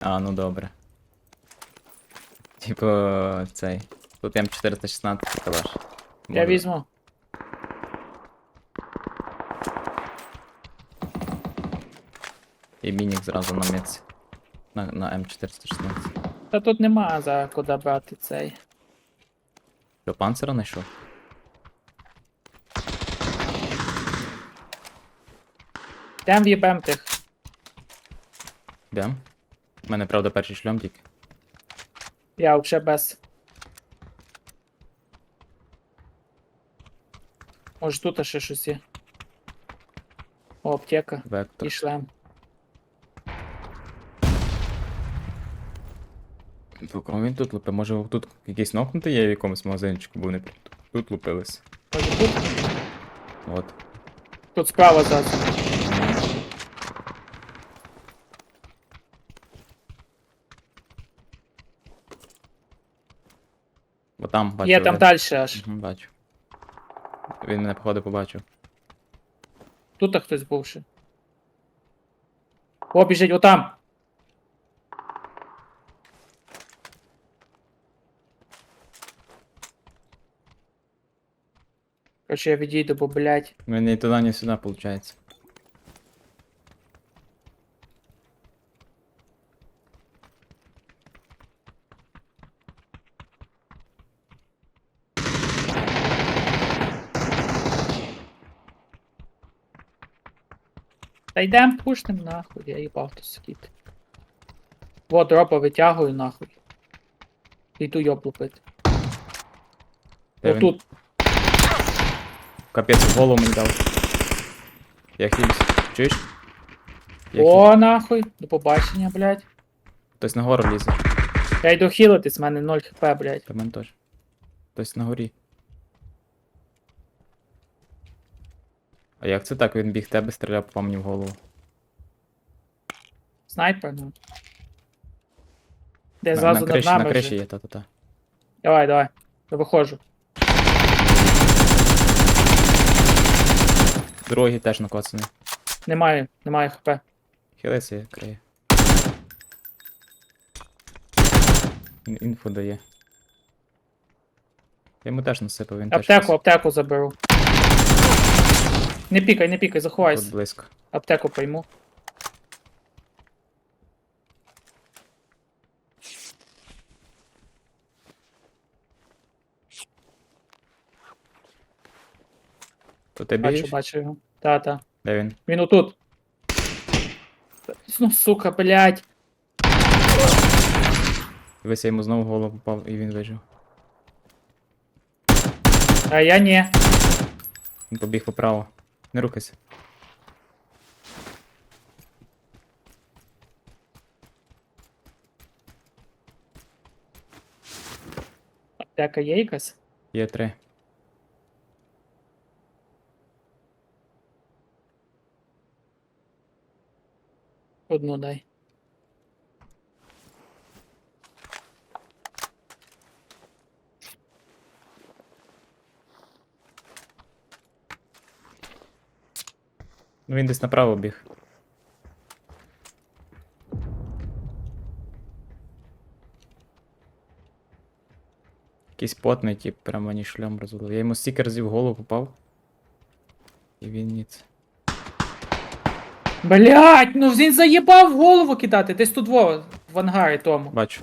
А, ну добре. Типу, цей. Тут М416 калаш. Я візьму. І мінік зразу на меці. На, на М416. Та тут нема за куди брати цей. Що, панцера знайшов? Йдем в'їбем тих. Йдем? У мене, правда, перший шльом тільки. Я вже без. Може тут ще щось є. О, аптека. Вектор. І шлем. По кому він тут лупив? Може тут якийсь нокнутий є в якомусь магазинчику, бо вони тут, тут лупились. Може тут? От. Тут справа зараз. там бачу. Є там один. далі аж. Мгм, бачу. Він мене, походу, побачив. Тут хтось був ще. О, біжить, отам. Короче, я відійду, бо, блядь. Він ні туди, ні сюди, виходить. Та йдем пушнем нахуй, я їбав тут сидіти. Вот, дропа витягую нахуй. Йду йоб лупити. Де він? Отут. Капець в голову мені дав. Я хілюсь. Чуєш? Я хілюсь. О, нахуй. До побачення, блядь. Хтось нагору лізе. Я йду хілитись, в мене 0 хп, блядь. Та мене теж. Хтось на горі. А як це так? Він біг тебе стріляв, попав мені в голову. Снайпер, ну. Де На, зразу на над криші, нами на криші є, та-та-та. Давай, давай. Я виходжу. Другий теж накоцаний. Немає, немає хп. Хилися, я криє. Ін- Інфу дає. Я йому теж насипав, він теж. Аптеку, аптеку заберу. Не пікай, не пікай, Тут заховайся. близько. Аптеку пойму. То ти Бачу, бігаєш? бачу його. Та-та. Де він? Він отут. Ну, сука, блядь. Дивися, йому знову в голову попав і він вижив. А я ні. Він побіг поправо. Не рухайся. Аптека є якась? Є три. Одну дай. Ну він десь направо біг. Якийсь потний тип, прямо мені шлем розвалив. Я йому стільки разів в голову попав. І він ніц. Блять, ну він заїбав в голову кидати. Десь тут во, в ангарі тому. Бачу.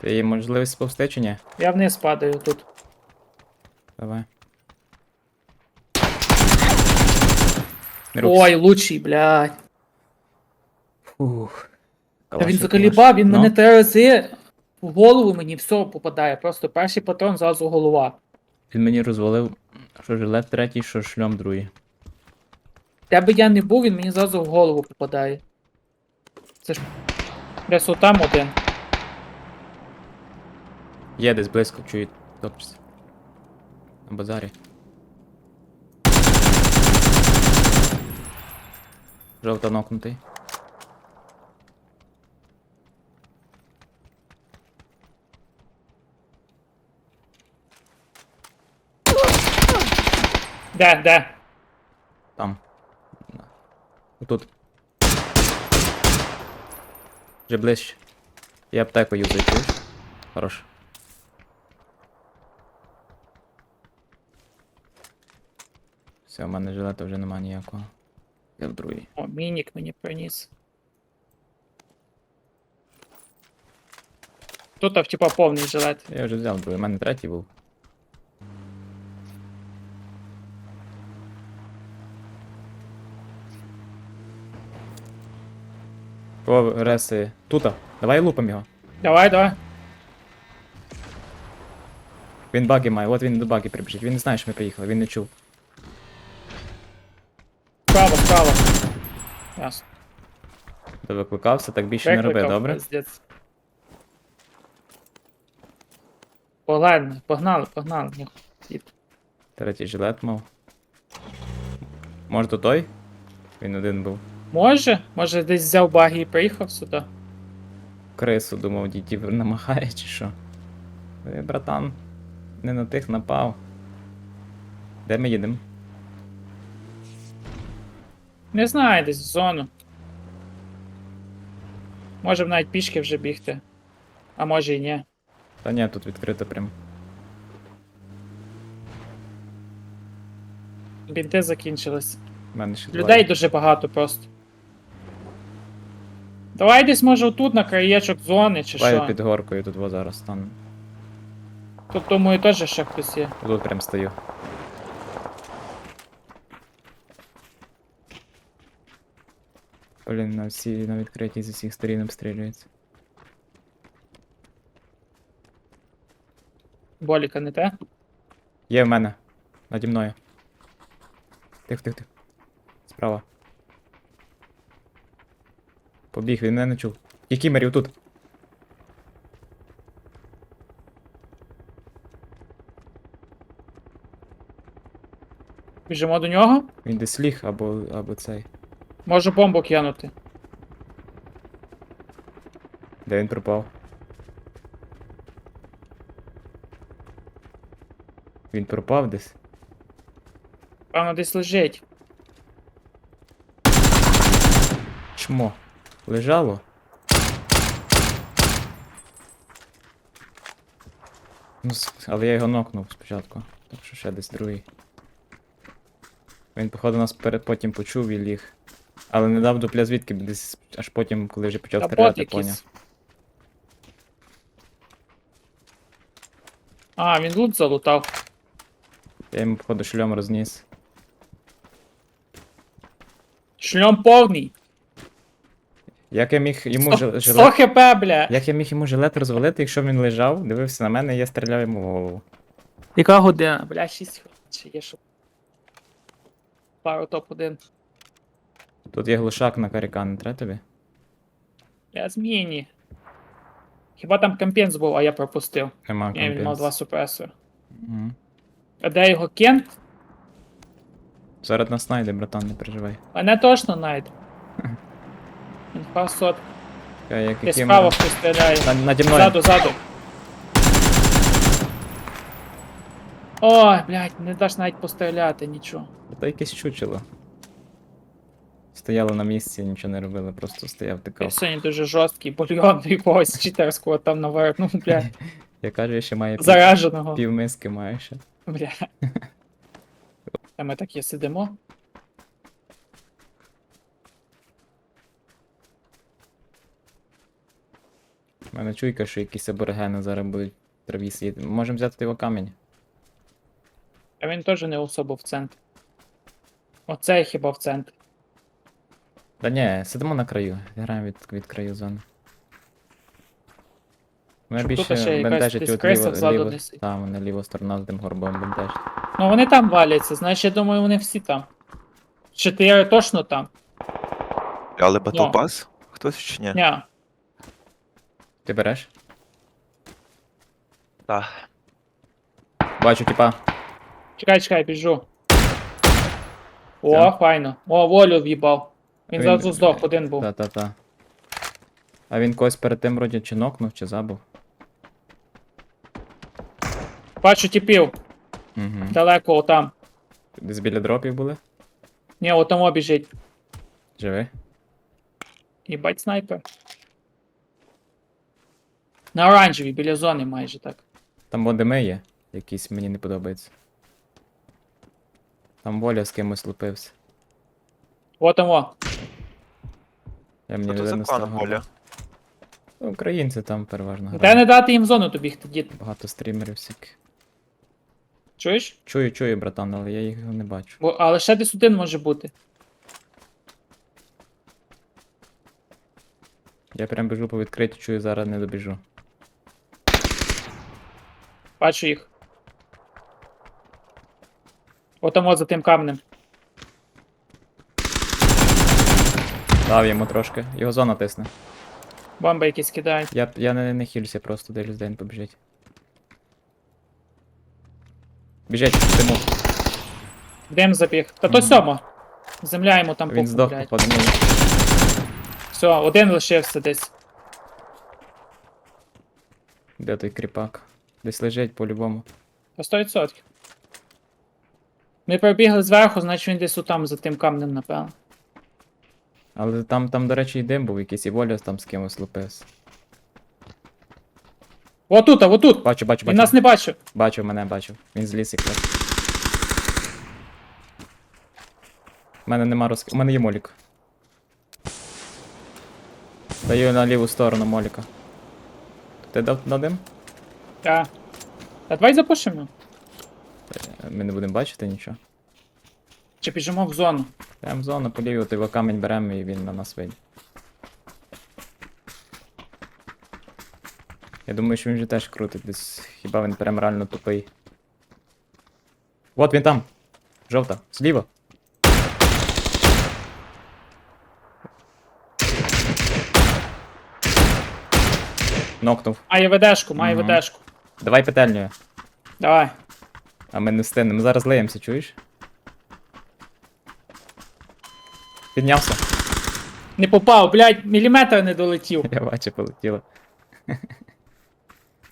Ти є можливість сповзти чи ні? Я вниз падаю тут. Давай. Не рухайся. Ой, лучший, блядь. Фух. Та він заколібав, він Ну. мене три рази в голову мені все попадає. Просто перший патрон зразу голова. Він мені розвалив, що жилет третій, що шльом другий. Де би я не був, він мені зразу в голову попадає. Це ж. Десь отам один. Є десь близько, чують, топчеться. На базарі. Нокнутий. Де, де? Там. Отут. Вже ближче. Я аптеку юзаю, чуєш? Хорош. Все, в мене жилета вже нема ніякого. Я в другій. О, мінік мені приніс. Тут а, типа повний жилет. Я вже взяв другий, у мене третій був. О, реси. Тута. Давай лупом його. Давай, давай. Він баги має, от він до баги прибіжить. Він не знає, що ми приїхали, він не чув. Ясно. Ти викликався, так більше не роби, добре? пиздець. Погнали, погнали, погнали. Третій жилет мав. Може то той? Він один був. Може? Може десь взяв баги і приїхав сюди? Крису, думав, дітів намагає чи що. Е, братан, не на тих напав. Де ми їдемо? Не знаю, десь в зону. Може навіть пішки вже бігти. А може і ні. Та ні, тут відкрито прям. Бінти закінчились. В мене ще. Людей дуже багато просто. Давай десь може отут на краєчок зони чи Давай що. під горкою тут во зараз стану. Тут думаю теж ще хтось є. Тут прям стою. Блін, на всі на відкритій з усіх сторін обстрілюється. Боліка не те. Є в мене. Наді мною. Тих, тих, тих. Справа. Побіг, він мене не чув. Кікімерів тут. Біжимо до нього. Він десь ліг або, або цей. Можу бомбу кинути. Де він пропав? Він пропав десь. Певно, десь лежить. Чмо. Лежало? Ну, але я його нокнув спочатку. Так що ще десь другий. Він, походу, нас перед потім почув і ліг. Але не дав дупля звідки, десь аж потім, коли вже почав Та бот стріляти, поняв. якийсь. А, він лут залутав. Я йому, походу, шльом розніс. Шльом повний. Як я міг йому жил- 100 жилет. хп, бля. Як я міг йому жилет розвалити, якщо він лежав, дивився на мене, і я стріляв йому в голову. Яка година? Бля, 6 хвилин ще є, що. Пару топ-1. Тут є глушак на каріка, не треба тобі? Я зміні. Хіба там компенс був, а я пропустив. Нема Ні, він мав два супресора. Мгм. А де його кент? Зараз нас знайде, братан, не переживай. Мене точно найде. Він сот. Я як Десь яким... справа хтось стріляє. На, наді мною. Ззаду, ззаду. Ой, блядь, не даш навіть постріляти, нічого. Та якесь чучело. Стояло на місці, нічого не робило, просто стояв Я сьогодні дуже жорсткий бульйон якогось читерського там навернув, бля, Я кажу, я ще маю пів, зараженого. пів миски маю ще. Бля. А ми так і сидимо. У мене чуйка, що якісь аборигени зараз будуть в траві сидіти. Можемо взяти його камінь. А він теж не особо в центрі. Оцей хіба в центрі. Та ні, сидимо на краю, граємо від, від краю зони. Тут більше бентежить от ліво, ліво, там, мене ліва сторона з тим горбом бентежить. Ну вони там валяться, значить я думаю, вони всі там. Чотири точно там. Але Battle. Pass? Хтось чи ні? Ня. Ти береш? Так. Бачу, типа. Чекай, чекай, біжу. О, файно. О, волю в'їбав. Він зразу здох, один був. Та-та-та. А він когось перед тим вроді чи нокнув, чи забув. Бачу тіпів. Угу. Далеко отам. Десь біля дропів були? Ні, отамо біжить. Живи? Їбать снайпер. На оранжевій, біля зони майже так. Там водими є, якісь мені не подобається. Там воля з кимось лупився. От там о. Я мені Що не за клан. Воля? Ну, Українці там переважно Де грають. не дати їм в зону тобі тоді. Багато стрімерів всяких. Чуєш? Чую, чую, братан, але я їх не бачу. Бо, але ще десь один може бути. Я прям біжу по відкритті, чую, зараз не добіжу. Бачу їх. От там от за тим камнем. Дав йому трошки. Його зона тисне. Бомби якісь кидають. Я, я не, не хілюся, просто дивлюсь, де він побіжить. Біжить, Тиму. Дим забіг. Та то сьомо. Земля йому там Він здох, блядь. походу. Ні. Все, один лишився десь. Де той кріпак? Десь лежить по-любому. По 100%. Ми пробігли зверху, значить він десь отам за тим камнем, напевно. Але там, там, до речі, і дим був якийсь, і воля там з кимось лупився. Отут, а отут! Бачу, бачу, Він бачу. нас не бачив. Бачив мене, бачив. Він зліз якраз. У мене нема розк... У мене є молік. Даю на ліву сторону моліка. Ти дав на дим? А. Та давай запушимо. Ми не будемо бачити нічого. Чи біжимо в зону. Прям в зону по лівій, от його камінь беремо і він на нас вийде. Я думаю, що він же теж крутить десь. Хіба він прям реально тупий. От він там! Жовта, зліва. Нокнув. Має ведешку, має Мгм. ведешку. Давай петельню. Давай. А ми не встигнемо. Ми зараз лиємося, чуєш? Піднявся. Не попав, блядь, міліметр не долетів. Я бачу, полетіло.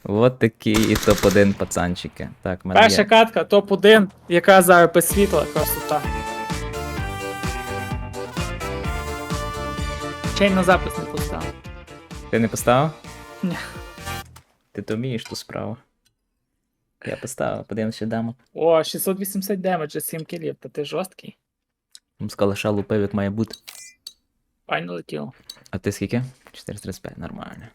Вот такі і топ-1 пацанчики. Так, мене Перша є. катка, топ-1, яка зараз без світла, красота. Чей на запис не поставив. Ти не поставив? Ні. Ти то вмієш ту справу. Я поставив, подивимося дамо. О, 680 демеджа, 7 кілів, та ти жорсткий. З калаша лупив, як має бути. Файно летіло. А ти скільки? 435, нормально.